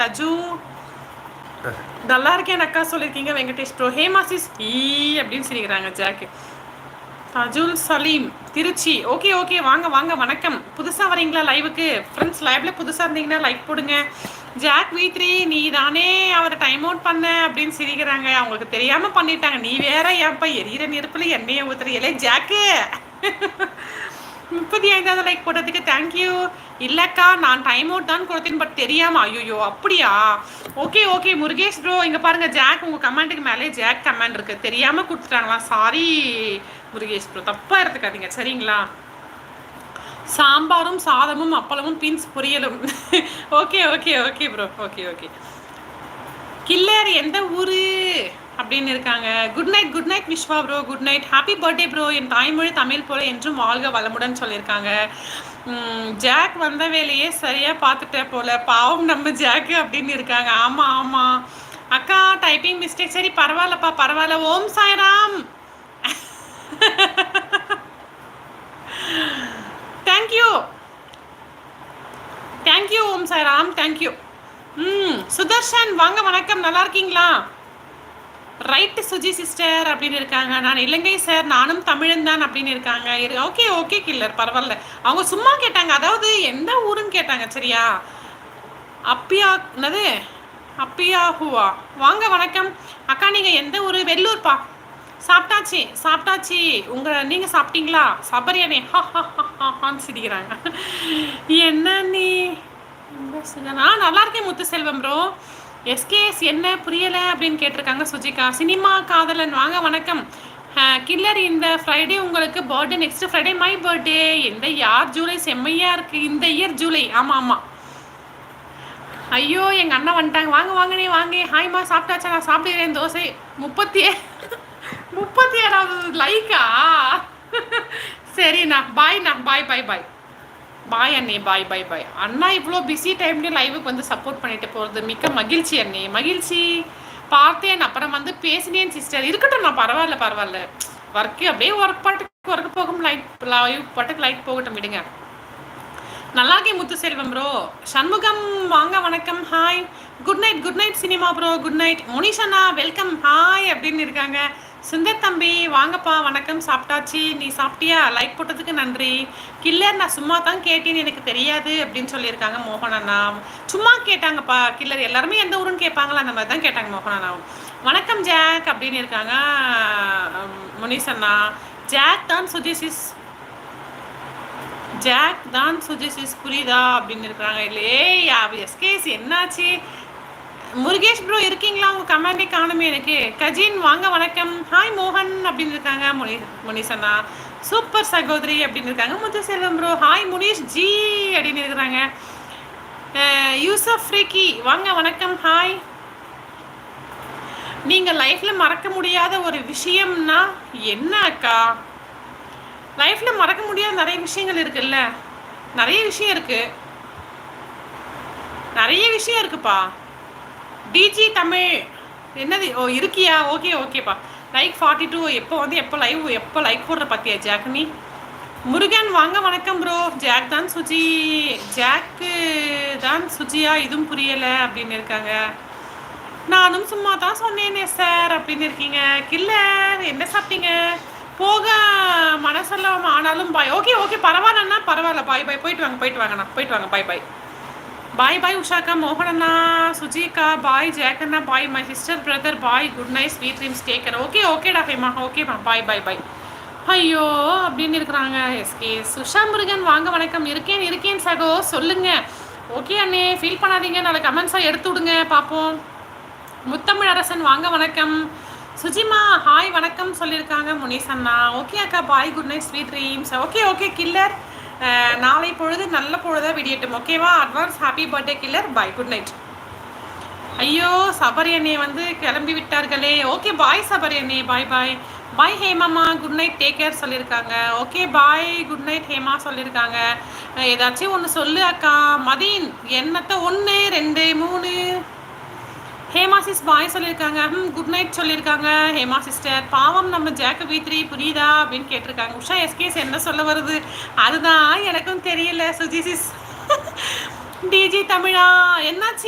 தஜு. நல்லா இருக்கேன் அக்கா. சொல்லியிருக்கீங்க வெங்கடேஷ் ப்ரோ ஹேமாசிஸ் ஈ அப்படின்னு சொல்லிக்கிறாங்க jack. Tajul Saleem Trichy. Okay okay. வாங்க வாங்க. வணக்கம். புதுசாக வரீங்களா லைவுக்கு ஃப்ரெண்ட்ஸ் லைவ்ல புதுசாக இருந்தீங்கன்னா லைக் போடுங்க. ஜாக் வி த்ரீ நீ தானே அவரை டைம் அவுட் பண்ண அப்படின்னு சிரிக்கிறாங்க. அவங்களுக்கு தெரியாமல் பண்ணிட்டாங்க. நீ வேற ஏன்ப்பா எரியிற நெருப்பில் எண்ணெயை ஊத்துறீங்களே ஜாக்கு. முப்பத்தி ஐந்தாவது லைக் போட்டதுக்கு தேங்க்யூ இல்லைக்கா நான் டைம் அவுட் தான் கொடுத்தேன் பட் தெரியாமல் ஐயோ அப்படியா? ஓகே ஓகே முருகேஷ் ப்ரோ இங்கே பாருங்க ஜாக் உங்கள் கமெண்ட்டுக்கு மேலே ஜாக் கமெண்ட் இருக்குது தெரியாமல் கொடுத்துட்டாங்களா சாரி முருகேஷ் ப்ரோ தப்பாக எடுத்துக்காதீங்க சரிங்களா? சாம்பாரும் சாதமும் அப்பளமும் beans பொரியலும். Okay okay okay bro okay okay killer எந்த ஊரு? அப்படின்னு இருக்காங்க. Good night good night Viswa bro good night happy birthday bro என் தாய்மொழி தமிழ் போல என்றும் வாழ்க வளமுடன் சொல்லியிருக்காங்க. ஜாக் வந்த வேலையே சரியா பார்த்துட்டேன் போல. பாவம் நம்ம ஜாக்கு அப்படின்னு இருக்காங்க. ஆமா ஆமா. அக்கா டைப்பிங் மிஸ்டேக் சரி பரவாயில்லப்பா பரவாயில்ல. Om Sairam. Thank you thank you Om Sairam. Thank you ம் சுதர்ஷன் வாங்க வணக்கம். நல்லா இருக்கீங்களா? ரைட்டு சுஜி சிஸ்டர் அப்படின்னு இருக்காங்க. நான் இலங்கை சார் நானும் தமிழன் தான் அப்படின்னு இருக்காங்க. ஓகே ஓகே கில்லர் பரவாயில்ல. அவங்க சும்மா கேட்டாங்க. அதாவது எந்த ஊருன்னு கேட்டாங்க சரியா? அப்பியா என்னது? அப்பியாஹுவா வாங்க வணக்கம். அக்கா நீங்கள் எந்த ஊர்? வெள்ளூர்ப்பா. சாப்பிட்டாச்சு சாப்பிட்டாச்சு. உங்கள் நீங்கள் சாப்பிட்டீங்களா? சபரியானே. ஹா ஹா ஹா ஹான்னு சிரிக்கிறாங்க. என்ன நீ? நான் நல்லா இருக்கேன் முத்து செல்வம் ப்ரோ எஸ்கேஎஸ் என்ன புரியலை அப்படின்னு கேட்டிருக்காங்க சுஜிகா. சினிமா காதலன் வாங்க வணக்கம். கில்லர் இந்த ஃப்ரைடே உங்களுக்கு birthday next Friday my birthday எந்த யார் ஜூலை செம்மையா இருக்கு. இந்த இயர் ஜூலை ஆமாம் ஆமாம் ஐயோ எங்கள் அண்ணன் வந்துட்டாங்க. வாங்க வாங்கனே வாங்க. ஹாய்மா சாப்பிட்டாச்சா? நான் சாப்பிடுறேன் தோசை. முப்பத்தி முப்பத்தி ஏழாவது லைக்கா சரிண்ணா பாய்ண்ணா பாய் பாய் பாய் பாய் அண்ணே பாய் பாய் பாய். அண்ணா இவ்வளோ பிஸி டைம்லேயும் லைவுக்கு வந்து சப்போர்ட் பண்ணிட்டு போகிறது மிக்க மகிழ்ச்சி அண்ணே. மகிழ்ச்சி. பார்த்தேன். அப்புறம் வந்து பேசினேன் சிஸ்டர் இருக்கட்டும் நான் பரவாயில்ல பரவாயில்ல. ஒர்க்கு அப்படியே ஒர்க் பாட்டுக்கு ஒர்க் போகும் லைட் லைவ் பாட்டுக்கு லைட் போகட்டும் விடுங்க. நல்லா இருக்கேன் முத்து செல்வம் ப்ரோ சண்முகம் வாங்க வணக்கம் hi good night good night cinema bro good night முனிஷண்ணா welcome hi அப்படின்னு இருக்காங்க. சுந்தர் தம்பி வாங்கப்பா வணக்கம் சாப்பிட்டாச்சு. நீ சாப்பிட்டியா? லைக் போட்டதுக்கு நன்றி. கில்லர் நான் சும்மா தான் கேட்டேன்னு எனக்கு தெரியாது அப்படின்னு சொல்லியிருக்காங்க மோகன் அண்ணா. சும்மா கேட்டாங்கப்பா கில்லர் எல்லாருமே எந்த ஊருன்னு கேட்பாங்களா? அந்த மாதிரி தான் கேட்டாங்க மோகன் அண்ணா. வணக்கம் ஜாக் அப்படின்னு இருக்காங்க முனிஷ் அண்ணா ஜாக் தான் சுஜிசிஸ் ஜாக் தான் சுஜிசிஸ் புரியுதா? அப்படின்னு இருக்கிறாங்க. இல்லையே எஸ்கேஸ் என்னாச்சு? முருகேஷ் ப்ரோ இருக்கீங்களா? உங்க கமெண்டே காணுமே எனக்கு. கஜின் வாங்க வணக்கம். ஹாய் மோகன் அப்படின்னு இருக்காங்க. முனி முனிசனா சூப்பர் சகோதரி அப்படின்னு இருக்காங்க. முத்துசெல்வம் ப்ரோ ஹாய் முனீஷ் ஜி அப்படின்னு இருக்கிறாங்க. யூசப் ஃப்ரீக்கி வாங்க வணக்கம். ஹாய் நீங்கள் லைஃப்பில் மறக்க முடியாத ஒரு விஷயம்னா என்ன அக்கா? லைஃப்பில் மறக்க முடியாத நிறைய விஷயங்கள் இருக்குல்ல? நிறைய விஷயம் இருக்குது நிறைய விஷயம் இருக்குப்பா. டிஜி தமிழ். என்னது? ஓ இருக்கியா? ஓகே ஓகேப்பா. லைக் ஃபார்ட்டி டூ எப்போ வந்து எப்போ லைவ் எப்போ லைக் போடுற பார்த்தியா ஜாக்னி? முருகன் வாங்க வணக்கம் ப்ரோ ஜாக் தான் சுஜி. ஜாக்கு தான் சுஜியா. இதுவும் புரியலை அப்படின்னு இருக்காங்க. நானும் சும்மா தான் சொன்னேனே சார் அப்படின்னு இருக்கீங்க. கில்லர் என்ன சாப்பிட்டீங்க? போக மனசெல்லாம் ஆனாலும் பாய் ஓகே ஓகே பரவாயில்லண்ணா பரவாயில்ல. பாய் பாய் போயிட்டு வாங்க போயிட்டு வாங்கண்ணா போயிட்டு வாங்க. பாய் பாய் பாய் பாய் உஷாக்கா மோகனண்ணா சுஜிகா bye ஜேக்கண்ணா bye my sister brother bye good night sweet dreams கேட்குறேன் ஓகே ஓகேடா ஃபேமா ஓகேம்மா பாய் பாய் பாய் ஐயோ அப்படின்னு இருக்கிறாங்க எஸ்கே சுஷா முருகன் வாங்க வணக்கம். இருக்கேன் இருக்கேன் சகோ சொல்லுங்க. ஓகே அண்ணே ஃபீல் பண்ணாதீங்க. நாளை கமெண்ட்ஸாக எடுத்து விடுங்க. பார்ப்போம். முத்தமிழ் அரசன் வாங்க வணக்கம். சுஜிமா ஹாய் வணக்கம் சொல்லியிருக்காங்க முனீஸ் அண்ணா. ஓகே அக்கா bye good night sweet dreams okay okay killer நாளை பொழுது நல்ல பொழுதாக விடியட்டும். ஓகேவா advance happy birthday killer bye good night ஐயோ சபரி அண்ணே வந்து கிளம்பி விட்டார்களே. ஓகே பாய் சபரி அண்ணே பாய் பாய் பாய் ஹேமாமா குட் நைட் டேக் கேர் சொல்லியிருக்காங்க. Okay bye good night Hema சொல்லியிருக்காங்க. ஏதாச்சும் ஒன்று சொல்லு அக்கா. மதீன் என்னத்த ஒன்று ரெண்டு மூணு. ஹேமா சிஸ் பாய் சொல்லியிருக்காங்க. ம் குட் நைட் சொல்லியிருக்காங்க. ஹேமா சிஸ்டர் பாவம் நம்ம ஜேக்க பீத்ரி புரியுதா அப்படின்னு கேட்டிருக்காங்க. உஷா எஸ்கேஸ் என்ன சொல்ல வருது? அதுதான் எனக்கும் தெரியல சுஜி சிஸ். டிஜி தமிழா என்னாச்சு?